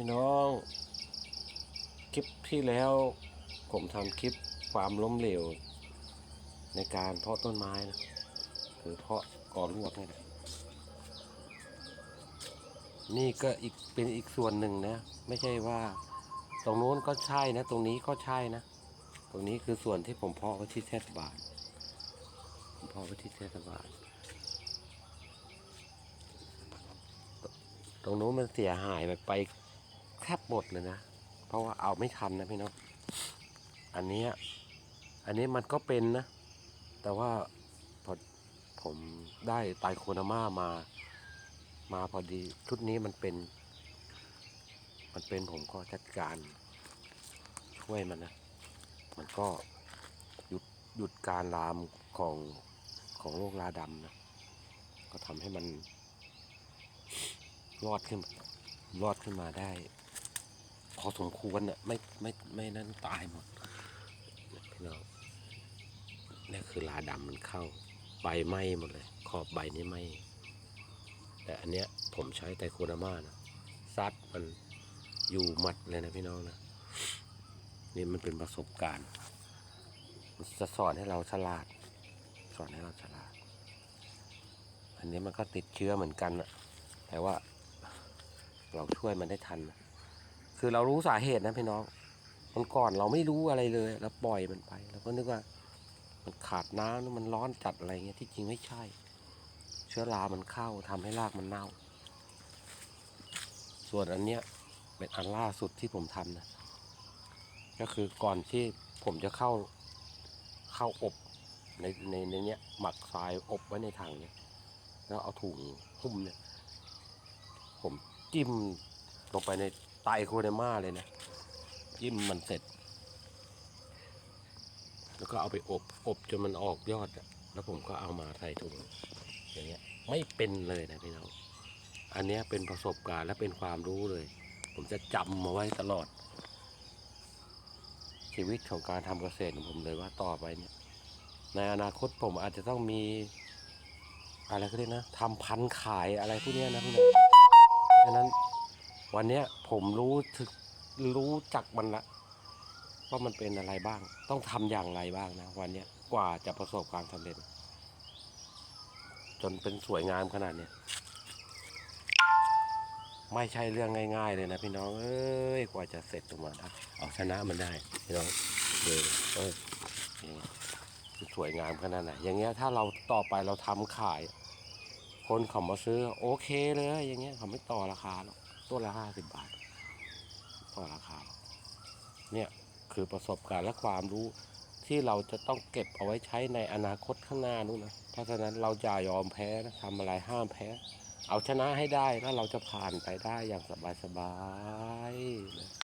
พี่น้อง คลิปที่แล้วผมทำคลิปความล้มเหลว ในการเพาะต้นไม้นะคือเพาะก่อลวกนี่แหละนี่ก็อีกเป็นอีกส่วนหนึ่งนะ ไม่ใช่ว่าตรงโน้นก็ใช่นะ ตรงนี้ก็ใช่นะ ตรงนี้คือส่วนที่ผมเพาะไว้ที่เทศบาลผมเพาะไว้ที่เทศบาลตรงโน้นมันเสียหายไปไป แทบหมดเลยนะ เพราะว่าเอาไม่ทันนะพี่น้อง อันนี้อันนี้มันก็เป็นนะ แต่ว่าพอผมได้ไตรโคนาม่ามา มาพอดีชุดนี้มันเป็น มันเป็นผมก็จัดการ ช่วยมันนะ มันก็หยุดหยุดการลามของของโรคราดำนะ ก็ทำให้มันรอดขึ้นรอดขึ้นมาได้ พอสมควรน่ะไม่ไม่ไม่นั่นตายหมดพี่น้องนี่คือลาดำมันเข้า ใบไหม้หมดเลย ขอบใบนี่ไหม้แต่อันเนี้ยผมใช้ไตรโคนาม่านะซัดมันอยู่หมัดเลยนะพี่น้องนะนี่มันเป็นประสบการณ์มันจะสอนให้เราฉลาด สอนให้เราฉลาด อันนี้มันก็ติดเชื้อเหมือนกันนะแต่ว่าเราช่วยมันได้ทันนะ คือเรารู้สาเหตุนะพี่น้อง มันก่อนเราไม่รู้อะไรเลยเราปล่อยมันไปเราก็นึกว่า มันขาดน้ำมันร้อนจัดอะไรเงี้ยที่จริงไม่ใช่ เชื้อรามันเข้าทำให้รากมันเน่า ส่วนอันเนี้ยเป็นอันล่าสุดที่ผมทำนะก็คือก่อนที่ผมจะเข้าเข้าอบในในในเนี้ยหมักทรายอบไว้ในถังเนี่ยแล้วเอาถุงหุ้มเนี่ย ผมจิ้มลงไปใน ไตโคเดมาเลยนะจิ้มมันเสร็จ แล้วก็เอาไปอบอบจนมันออกยอดแล้วผมก็เอามาใส่ถุงอย่างเงี้ยไม่เป็นเลยนะพี่น้องอันเนี้ยเป็นประสบการณ์และเป็นความรู้เลย ผมจะจำมาไว้ตลอด ชีวิตของการทำเกษตรของผมเลยว่าต่อไปเนี่ยในอนาคตผมอาจจะต้องมี อะไรก็ได้นะทำพันขายอะไรพวกเนี้ยนะพี่น้องเพราะฉะนั้น วันเนี้ยผมรู้ถึกรู้จักมันละว่ามันเป็นอะไรบ้าง ต้องทำอย่างไรบ้างนะวันเนี้ยกว่าจะประสบความสำเร็จ จนเป็นสวยงามขนาดเนี้ยไม่ใช่เรื่องง่าย ๆ เลยนะพี่น้องเอ้ยกว่าจะเสร็จตรงมาได้เอาชนะมันได้พี่น้องเออเออสวยงามขนาดไหนอย่างเงี้ยถ้าเราต่อไปเราทำขาย คนเขามาซื้อ โอเคเลย อย่างเงี้ยเขาไม่ต่อราคาหรอก ตัวละห้าสิบบาทต่อราคา เนี่ยคือประสบการณ์และความรู้ที่เราจะต้องเก็บเอาไว้ใช้ในอนาคตข้างหน้านู้นนะ เพราะฉะนั้นเราอย่ายอมแพ้นะทำอะไรห้ามแพ้ เอาชนะให้ได้แล้วเราจะผ่านไปได้อย่างสบายๆนะ